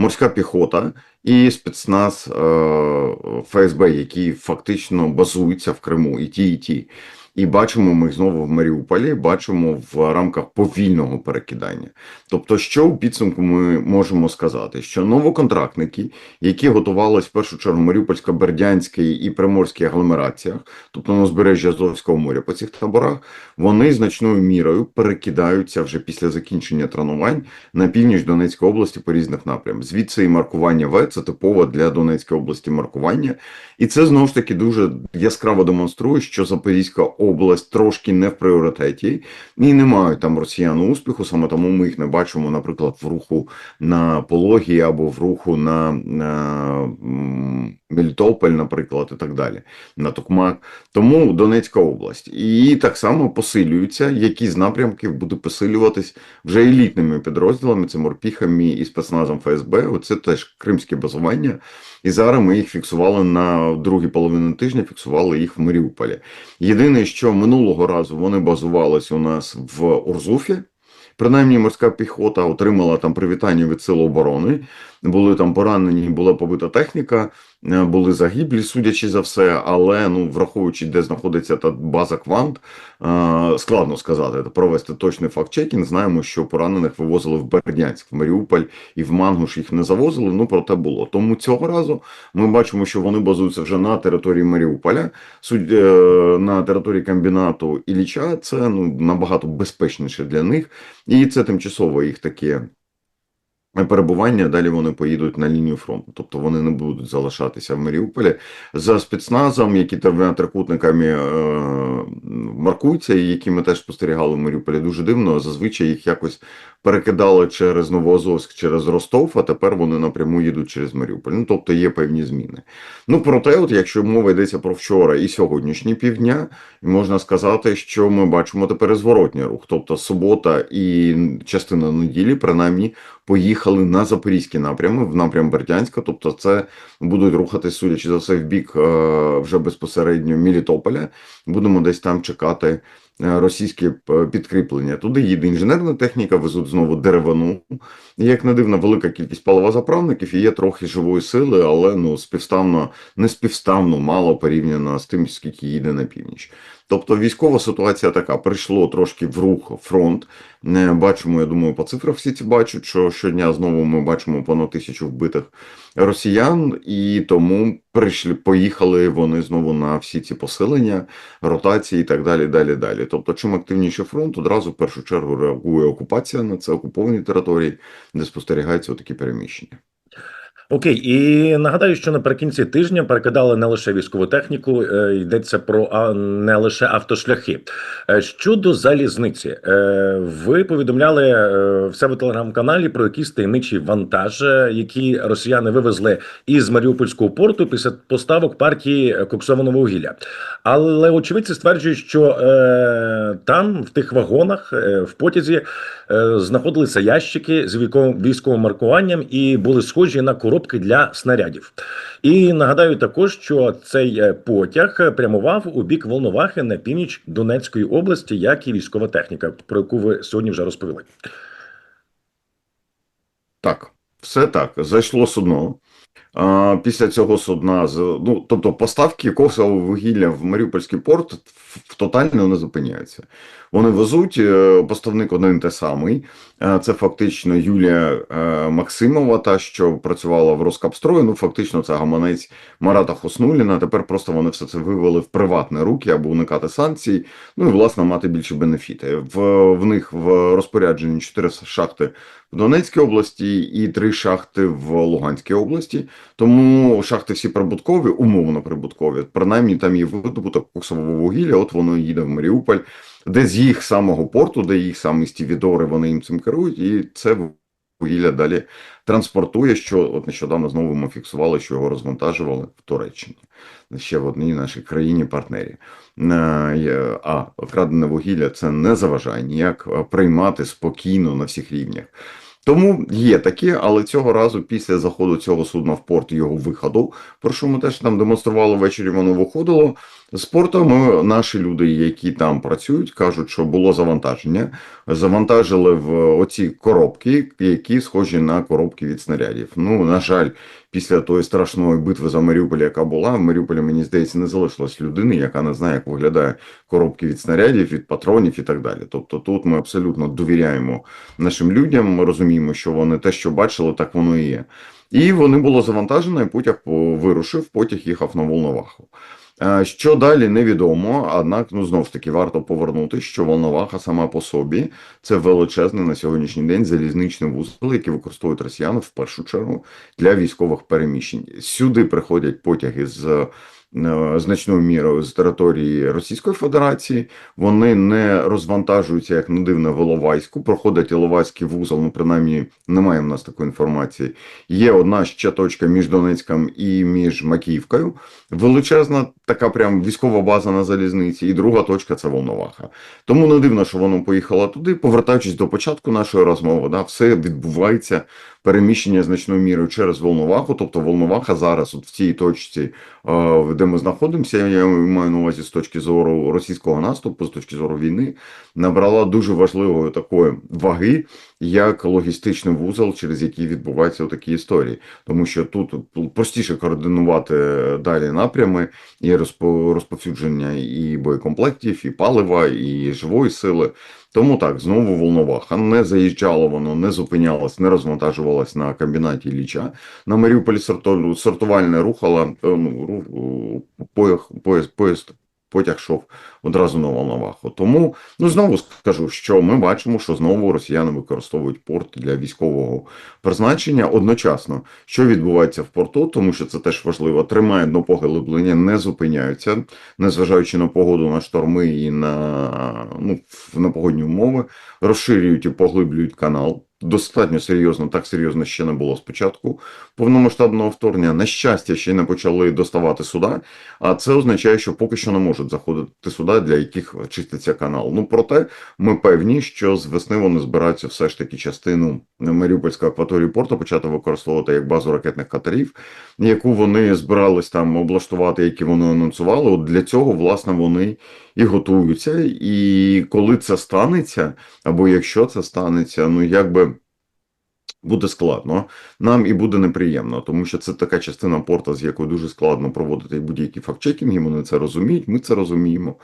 морська піхота і спецназ е, ФСБ, які фактично базуються в Криму, і ті, і ті. І бачимо ми їх знову в Маріуполі, бачимо в рамках повільного перекидання. Тобто, що у підсумку ми можемо сказати, що новоконтрактники, які готувалися в першу чергу Маріупольсько-Бердянській і Приморській агломераціях, тобто на узбережжя Азовського моря по цих таборах, вони значною мірою перекидаються вже після закінчення тренувань на північ Донецької області по різних напрямках. Звідси і маркування В це типово для Донецької області маркування, і це знову ж таки дуже яскраво демонструє, що Запорізька область трошки не в пріоритеті і не мають там росіян успіху. Саме тому ми їх не бачимо, наприклад, в руху на Пологі або в руху на, на Мелітополь, наприклад, і так далі, на Токмак. Тому Донецька область. І так само посилюються, які з напрямків буде посилюватись вже елітними підрозділами, це морпіхами і спецназом ФСБ. Оце теж кримське базування. І зараз ми їх фіксували на другій половині тижня, фіксували їх в Маріуполі. Єдине, що минулого разу вони базувалися у нас в Урзуфі. Принаймні морська піхота отримала там привітання від Сил оборони. Були там поранені, була побита техніка, е, були загиблі, судячи за все. Але ну враховуючи, де знаходиться та база Квант, е, складно сказати провести точний факт-чекінг. Знаємо, що поранених вивозили в Бердянськ, в Маріуполь і в Мангуш їх не завозили. Ну проте було. Тому цього разу ми бачимо, що вони базуються вже на території Маріуполя, судь е, на території комбінату Ілліча. Це ну набагато безпечніше для них, і це тимчасово їх таке. Перебування далі вони поїдуть на лінію фронту, тобто вони не будуть залишатися в Маріуполі за спецназом, які там трикутниками е, маркуються, і які ми теж спостерігали в Маріуполі. Дуже дивно. Зазвичай їх якось перекидали через Новоазовськ, через Ростов, а тепер вони напряму їдуть через Маріуполь. Ну тобто є певні зміни. Ну проте, от якщо мова йдеться про вчора і сьогоднішні півдня, можна сказати, що ми бачимо тепер зворотній рух, тобто субота і частина неділі, принаймні, поїхали на запорізький напрями, в напрям Бердянська, тобто це будуть рухатись, судячи за все, в бік е, вже безпосередньо Мілітополя. Будемо десь там чекати е, російські е, підкріплення. Туди їде інженерна техніка, везуть знову деревину. Як не дивно, велика кількість паливозаправників і є трохи живої сили, але ну співставно, не співставно мало порівняно з тим, скільки їде на північ. Тобто військова ситуація така: прийшло трошки в рух фронт. Бачимо, я думаю, по цифрах всі ці бачать, що щодня знову ми бачимо понад тисячу вбитих росіян, і тому прийшли, поїхали вони знову на всі ці посилення, ротації і так далі. далі, далі. Тобто, чим активніше фронт, одразу в першу чергу реагує окупація на це окуповані території, де спостерігаються такі переміщення. Окей, і нагадаю, що наприкінці тижня перекидали не лише військову техніку, е, йдеться про не лише автошляхи. Е, Щодо залізниці, е, ви повідомляли в себе телеграм-каналі про якийсь таємничий вантаж, який росіяни вивезли із Маріупольського порту після поставок партії коксованого вугілля. Але очевидці стверджують, що там, в тих вагонах, в потязі, знаходилися ящики з військовим маркуванням і були схожі на коробки для снарядів. І нагадаю також, що цей е, потяг прямував у бік Волновахи на північ Донецької області, як і військова техніка, про яку ви сьогодні вже розповіли. Так, все так. Зайшло судно. Після цього судна ну, тобто поставки коксового вугілля в Маріупольський порт в- тотально не зупиняються. Вони везуть е, поставник один те самий. Е, Це фактично Юлія е, Максимова, та що працювала в Роскапстрої. Ну фактично це гаманець Марата Хоснуліна. Тепер просто вони все це вивели в приватні руки або уникати санкцій. Ну і власне мати більше бенефіти. В, в них в розпорядженні чотири шахти в Донецькій області і три шахти в Луганській області. Тому шахти всі прибуткові, умовно прибуткові. Принаймні там є видобуток коксового вугілля. От воно їде в Маріуполь, де з їх самого порту, де їх самі стівідори, вони їм цим керують, і це вугілля далі транспортує. Що от нещодавно знову ми фіксували, що його розвантажували в Туреччині, ще в одній нашій країні-партнері. Е, А крадене вугілля це не заважає ніяк е, приймати спокійно на всіх рівнях. Тому є таке, але цього разу після заходу цього судна в порт його виходу, про що ми теж там демонстрували ввечері, воно виходило. Ми, наші люди, які там працюють, кажуть, що було завантаження. Завантажили в оці коробки, які схожі на коробки від снарядів. Ну, на жаль, після тої страшної битви за Маріуполь, яка була, в Маріуполі, мені здається, не залишилось людини, яка не знає, як виглядає коробки від снарядів, від патронів і так далі. Тобто тут ми абсолютно довіряємо нашим людям. Ми розуміємо, що вони те, що бачили, так воно і є. І вони було завантажено, і потяг по- вирушив, потяг їхав на Волноваху. Е, Що далі невідомо, однак ну знов ж таки варто повернути, що Волноваха сама по собі це величезний на сьогоднішній день залізничний вузол, який використовують росіяни в першу чергу для військових переміщень. Сюди приходять потяги з значною мірою з території Російської Федерації. Вони не розвантажуються, як не дивно, в Іловайську. Проходить Іловайський вузол, ну принаймні немає в нас такої інформації. Є одна ще точка між Донецьком і між Макіївкою. Величезна така прям військова база на залізниці, і друга точка це Волноваха. Тому не дивно, що воно поїхало туди. Повертаючись до початку нашої розмови, да, все відбувається переміщення значною мірою через Волноваху. Тобто Волноваха зараз, от в цій точці, е, де ми знаходимося, я маю на увазі з точки зору російського наступу, з точки зору війни, набрала дуже важливої такої ваги, як логістичний вузол, через який відбуваються такі історії. Тому що тут простіше координувати далі напрями і розповсюдження і боєкомплектів, і палива, і живої сили. Тому так, знову Волноваха. Не заїжджало воно, не зупинялось, не розвантажувалось на комбінаті Ліча. На Маріуполі сорто- сортувальне рухала, е, ну, поїзд, поїзд, поїзд, потяг йшов одразу на Волноваху. Тому, ну знову скажу, що ми бачимо, що знову росіяни використовують порт для військового призначення одночасно. Що відбувається в порту, тому що це теж важливо. Тримають до поглиблення, не зупиняються, незважаючи на погоду, на шторми і на, ну, на погодні умови, розширюють і поглиблюють канал. Достатньо серйозно, так серйозно ще не було спочатку повномасштабного вторгнення. На щастя, ще не почали доставати суда, а це означає, що поки що не можуть заходити суда, для яких чиститься канал. Ну проте ми певні, що з весни вони збираються все ж таки частину Маріупольської акваторії порту почати використовувати як базу ракетних катерів, яку вони збирались там облаштувати, які вони анонсували. От для цього власне вони і готуються. І коли це станеться, або якщо це станеться, ну якби. Буде складно, нам і буде неприємно, тому що це така частина порта, з якою дуже складно проводити будь-які фактчекінги. Вони це розуміють, ми це розуміємо,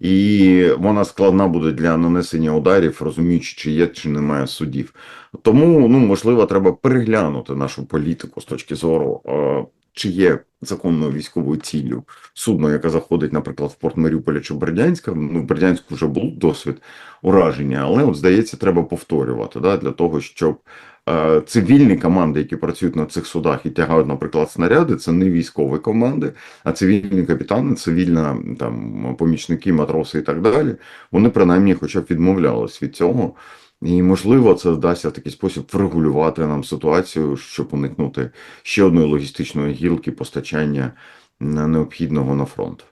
і вона складна буде для нанесення ударів, розуміючи, чи є, чи немає судів. Тому, ну можливо, треба переглянути нашу політику з точки зору, е, чи є законною військовою ціллю судно, яке заходить, наприклад, в порт Маріуполя чи Бердянська. Ну, в Бердянську вже був досвід ураження, але от здається, треба повторювати да, для того, щоб цивільні команди, які працюють на цих судах і тягають, наприклад, снаряди, це не військові команди, а цивільні капітани, цивільна там помічники, матроси і так далі. Вони принаймні, хоча б відмовлялись від цього. І можливо, це вдасться в такий спосіб врегулювати нам ситуацію, щоб уникнути ще одної логістичної гілки постачання необхідного на фронт.